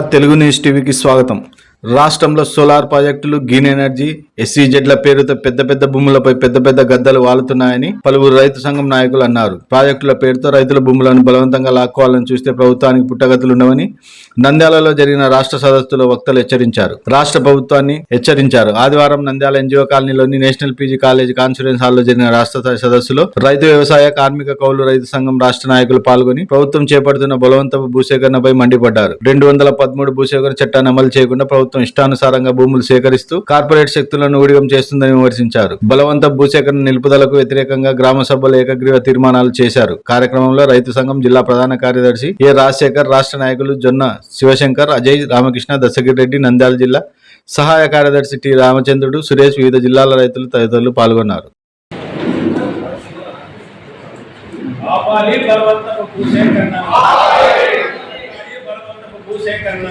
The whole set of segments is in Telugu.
తెలుగు న్యూస్ టీవీకి స్వాగతం. రాష్ట్రంలో సోలార్ ప్రాజెక్టులు గ్రీన్ ఎనర్జీ ఎస్సీజెడ్ల పేరుతో పెద్ద పెద్ద భూములపై పెద్ద పెద్ద గద్దలు వాలుతున్నాయని పలువురు రైతు సంఘం నాయకులు అన్నారు. ప్రాజెక్టుల పేరుతో రైతుల భూములను బలవంతంగా లాక్కోవాలని చూస్తే ప్రభుత్వానికి పుట్టగతులుండవని నంద్యాలలో జరిగిన రాష్ట్ర సదస్సులో వక్తలు హెచ్చరించారు. రాష్ట్ర ప్రభుత్వాన్ని హెచ్చరించారు. ఆదివారం నంద్యాల ఎన్జిఓ కాలనీలోని నేషనల్ పీజీ కాలేజ్ కాన్ఫరెన్స్ హాల్లో జరిగిన రాష్ట్ర సదస్సులో రైతు వ్యవసాయ కార్మిక కౌలు రైతు సంఘం రాష్ట్ర నాయకులు పాల్గొని ప్రభుత్వం చేపడుతున్న బలవంతపు భూసేకరణపై మండిపడ్డారు. రెండు వందల పదమూడు భూసేకరణ చట్టాన్ని అమలు చేయకుండా ప్రభుత్వం ఇష్టానుసారంగా భూములు సేకరిస్తూ కార్పొరేట్ శక్తులను ఊడిగం చేస్తుందని విమర్శించారు. బలవంత భూసేకరణ నిలుపుదలకు వ్యతిరేకంగా గ్రామ సభలు ఏకగ్రీవ తీర్మానాలు చేశారు. కార్యక్రమంలో రైతు సంఘం జిల్లా ప్రధాన కార్యదర్శి ఏ రాజశేఖర్ రాష్ట్ర నాయకులు జొన్న శివశంకర్ అజయ్ రామకృష్ణ దశగిరి రెడ్డి నంద్యాల జిల్లా సహాయ కార్యదర్శి టి రామచంద్రుడు సురేష్ వివిధ జిల్లాల రైతులు తదితరులు పాల్గొన్నారు. ఆపాలి బలవంతపు భూసేకరణ. ఆపాలి బలవంతపు భూసేకరణ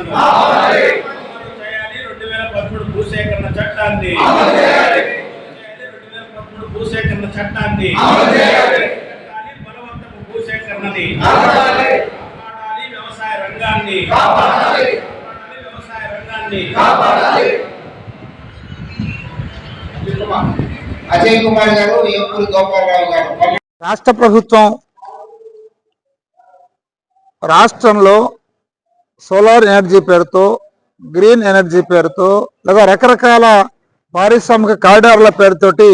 చేయాలి రెండు వేల పదమూడు భూసేకరణ చట్టాన్ని భూసేకరణ చట్టాన్ని బలవంతపు భూసేకరణని కాపాడాలి వ్యవసాయ రంగాన్ని కాపాడాలి వ్యవసాయ రంగాన్ని అజయ్ కుమార్ గారు ఏపూరి గోపాలరావు గారు రాష్ట్ర ప్రభుత్వం రాష్ట్రంలో సోలార్ ఎనర్జీ పేరుతో గ్రీన్ ఎనర్జీ పేరుతో లేదా రకరకాల పారిశ్రామిక కారిడార్ల పేరుతోటి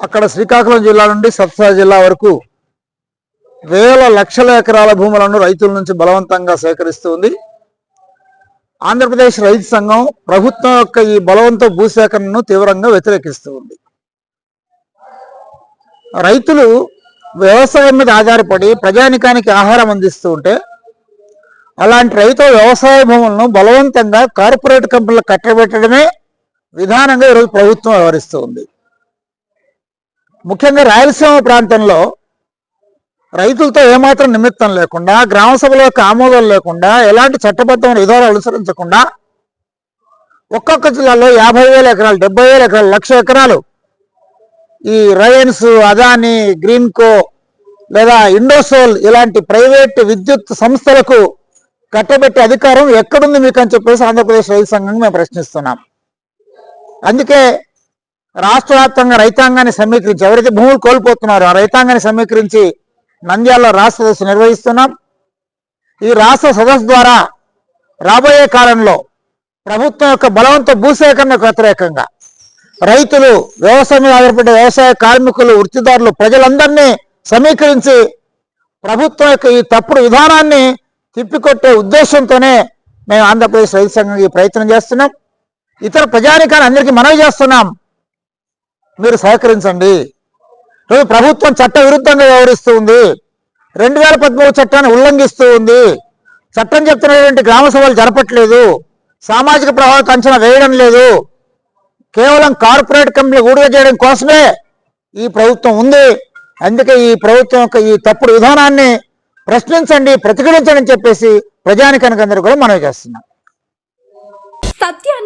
అక్కడ శ్రీకాకుళం జిల్లా నుండి సత్సా జిల్లా వరకు వేల లక్షల ఎకరాల భూములను రైతుల నుంచి బలవంతంగా సేకరిస్తుంది ఆంధ్రప్రదేశ్ రైతు సంఘం ప్రభుత్వం యొక్క ఈ బలవంత భూసేకరణను తీవ్రంగా వ్యతిరేకిస్తూ ఉంది. రైతులు వ్యవసాయం మీద ఆధారపడి ప్రజానికానికి ఆహారం అందిస్తూ ఉంటే అలాంటి రైతు వ్యవసాయ భూములను బలవంతంగా కార్పొరేట్ కంపెనీలు కట్టబెట్టడమే విధానంగా ఈరోజు ప్రభుత్వం వ్యవహరిస్తూ ఉంది. ముఖ్యంగా రాయలసీమ ప్రాంతంలో రైతులతో ఏమాత్రం నిమిత్తం లేకుండా గ్రామ సభలో ఆమోదం లేకుండా ఎలాంటి చట్టబద్ధమైన విధానాలు అనుసరించకుండా ఒక్కొక్క జిల్లాలో యాభై వేల ఎకరాలు డెబ్బై వేల ఎకరాలు లక్ష ఎకరాలు ఈ రయన్స్ అదానీ గ్రీన్కో లేదా ఇండోసోల్ ఇలాంటి ప్రైవేట్ విద్యుత్ సంస్థలకు కట్టబెట్టే అధికారం ఎక్కడుంది మీకు అని చెప్పేసి ఆంధ్రప్రదేశ్ రైతు సంఘం మేము ప్రశ్నిస్తున్నాం. అందుకే రాష్ట్ర వ్యాప్తంగా రైతాంగాన్ని సమీకరించి ఎవరైతే భూములు కోల్పోతున్నారో ఆ రైతాంగాన్ని సమీకరించి నంద్యాలలో రాష్ట్ర సదస్సు నిర్వహిస్తున్నాం. ఈ రాష్ట్ర సదస్సు ద్వారా రాబోయే కాలంలో ప్రభుత్వం యొక్క బలవంత భూసేకరణకు వ్యతిరేకంగా రైతులు వ్యవసాయం మీద ఆధారపడే వ్యవసాయ కార్మికులు వృత్తిదారులు ప్రజలందరినీ సమీకరించి ప్రభుత్వం యొక్క ఈ తప్పుడు విధానాన్ని తిప్పికొట్టే ఉద్దేశంతోనే మేము ఆంధ్రప్రదేశ్ రైతు సంఘం ఈ ప్రయత్నం చేస్తున్నాం. ఇతర ప్రజానికాన్ని అందరికీ మనవి చేస్తున్నాం. మీరు సహకరించండి. ఈరోజు ప్రభుత్వం చట్ట విరుద్ధంగా వ్యవహరిస్తూ ఉంది. రెండు వేల పదమూడు చట్టాన్ని ఉల్లంఘిస్తూ ఉంది. చట్టం చెప్తున్నటువంటి గ్రామ సభలు జరపట్లేదు. సామాజిక ప్రభావిత అంచనా వేయడం లేదు. కేవలం కార్పొరేట్ కంపెనీ ఊడిగ చేయడం కోసమే ఈ ప్రభుత్వం ఉంది. అందుకే ఈ ప్రభుత్వం యొక్క ఈ తప్పుడు విధానాన్ని ప్రశ్నించండి ప్రతిఘటించండి అని చెప్పేసి ప్రజానికానికి అందరూ కూడా మనవి చేస్తున్నాం.